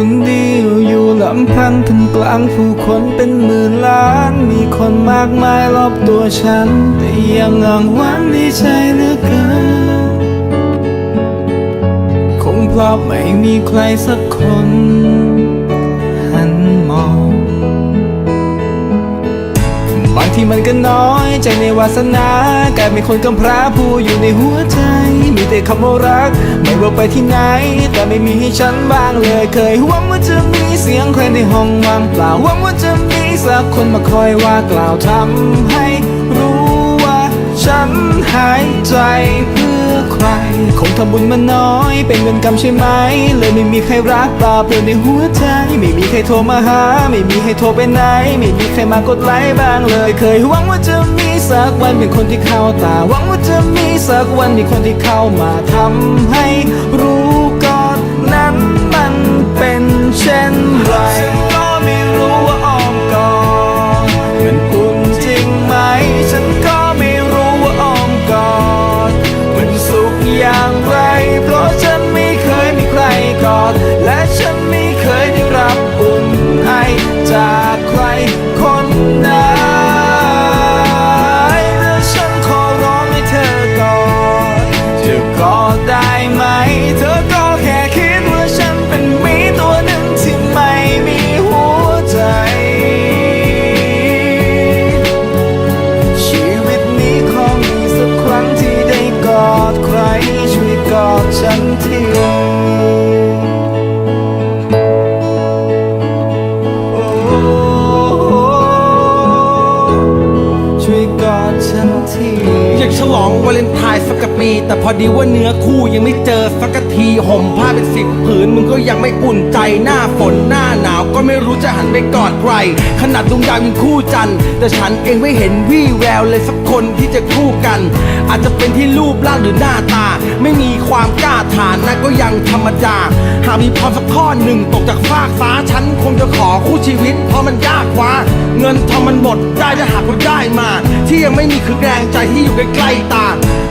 คนเดียวอยู่ลำพังท่ามกลางผู้คนเป็นหมื่นล้าน มีคนมากมายรอบตัวฉัน แต่ยังอ่างว้างในใจเหลือเกิน คงเพราะไม่มีใครสักคน บางทีมันก็น้อยใจในวาสนากลายเป็นคนกำพร้าผู้อยู่ในหัวใจ มีแต่คำว่ารัก ไม่ว่าไปที่ไหน แต่ไม่มีให้ฉันบ้างเลย เคยหวังว่าจะมีเสียงใครในห้องว่างเปล่าหวังว่าจะมีสักคนมาคอยว่ากล่าวทำให้รู้ว่าฉันหายใจเพื่อ ใคร คงทำบุญมาน้อย เป็นเงินกรรมใช่ไหม เลยไม่มีใครรักปลาเปลี่ยในหัวใจ ไม่มีใครโทรมาหา ไม่มีใครโทรไปไหน ไม่มีใครมากดไลค์บ้างเลย เคยหวังว่าจะมีสักวันเป็นคนที่เข้าตา หวังว่าจะมีสักวันมีคนที่เข้ามาทำให้รู้ ค วาเลนไทน์สักกะปี แต่พอดีว่าเนื้อคู่ยังไม่เจอสักทีห่มผ้าเป็นสิบผืนมึงก็ยังไม่อุ่นใจหน้าฝนหน้าหนาวก็ไม่รู้จะหันไปกอดใคร ขนาดดวงดาวยังคู่จันทร์แต่ฉันเองไม่เห็นวี่แววเลยสักคนที่จะคู่กัน อาจจะเป็นที่รูปร่างหรือหน้าตา ไม่มีความกล้าฐานนะก็ยังธรรมดาหากมีพรสักข้อหนึ่งตกจากฟากฟ้าฉันคงจะขอคู่ชีวิต เพราะมันยากกว่า เงินทองมันหมดได้ถ้าหากว่าได้มา ที่ยังไม่มีคือแรงใจที่อยู่ใกล้ๆตา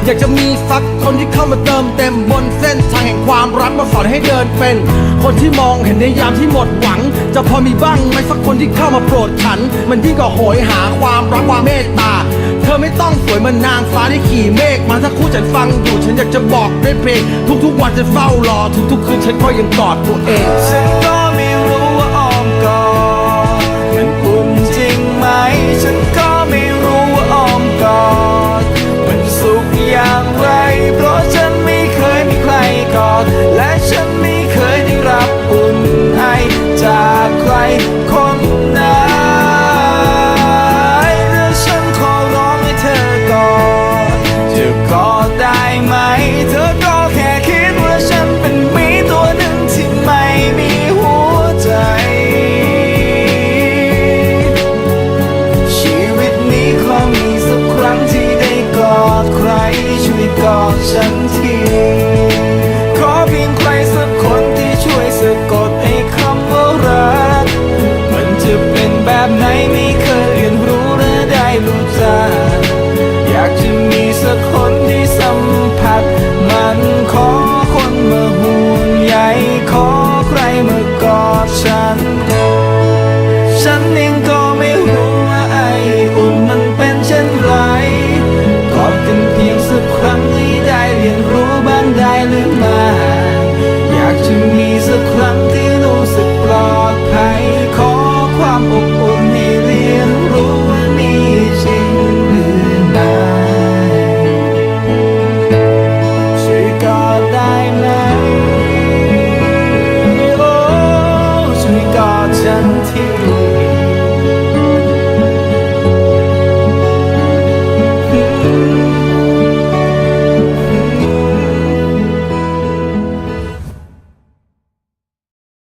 อยากจะมีสักคนที่เข้ามาเติมเต็มบนเส้นทางแห่งความรักมาสอนให้เดินเป็น คนที่มองเห็นในยามที่หมดหวัง จะพอมีบ้างไหมสักคนที่เข้ามาโปรดฉัน มันยิ่งกว่าโหยหาความรักความเมตตา เธอไม่ต้องสวยเหมันนางฟ้าที่ขี่เมฆมาถ้าคู่ฉันฟังอยู่ฉันอยากจะบอกด้วยเพลงทุกๆวันจะเฝ้ารอทุกๆคืนฉันก็ยังกอดตัวเอง